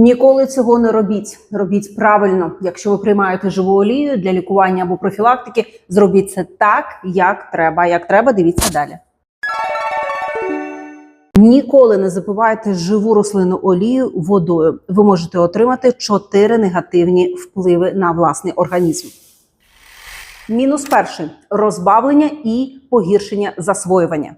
Ніколи цього не робіть. Робіть правильно. Якщо ви приймаєте живу олію для лікування або профілактики, зробіть це так, як треба. Як треба, дивіться далі. Ніколи не запивайте живу рослинну олію водою. Ви можете отримати чотири негативні впливи на власний організм. Мінус перший розбавлення і погіршення засвоювання.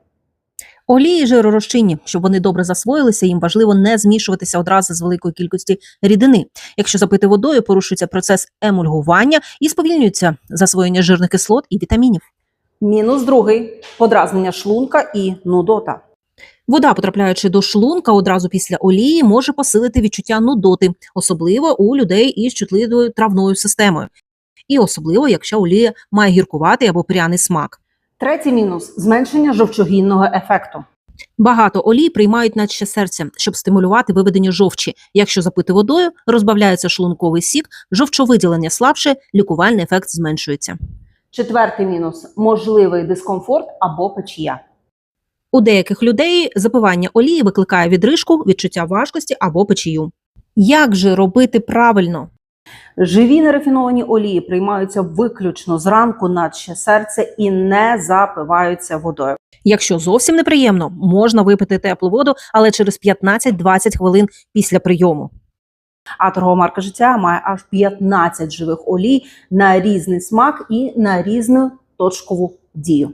Олії жиророзчинні, щоб вони добре засвоїлися, їм важливо не змішуватися одразу з великої кількості рідини. Якщо запити водою, порушується процес емульгування і сповільнюється засвоєння жирних кислот і вітамінів. Мінус другий подразнення шлунка і нудота. Вода, потрапляючи до шлунка одразу після олії, може посилити відчуття нудоти, особливо у людей із чутливою травною системою. І особливо, якщо олія має гіркуватий або пряний смак. Третій мінус зменшення жовчогінного ефекту. Багато олій приймають наче серця, щоб стимулювати виведення жовчі. Якщо запити водою, розбавляється шлунковий сік, жовчовиділення слабше, лікувальний ефект зменшується. Четвертий мінус можливий дискомфорт або печія. У деяких людей запивання олії викликає відрижку, відчуття важкості або печію. Як же робити правильно? Живі нерафіновані олії приймаються виключно зранку, наче серце, і не запиваються водою. Якщо зовсім неприємно, можна випити теплу воду, але через 15-20 хвилин після прийому. А торгова марка життя має аж 15 живих олій на різний смак і на різну точкову дію.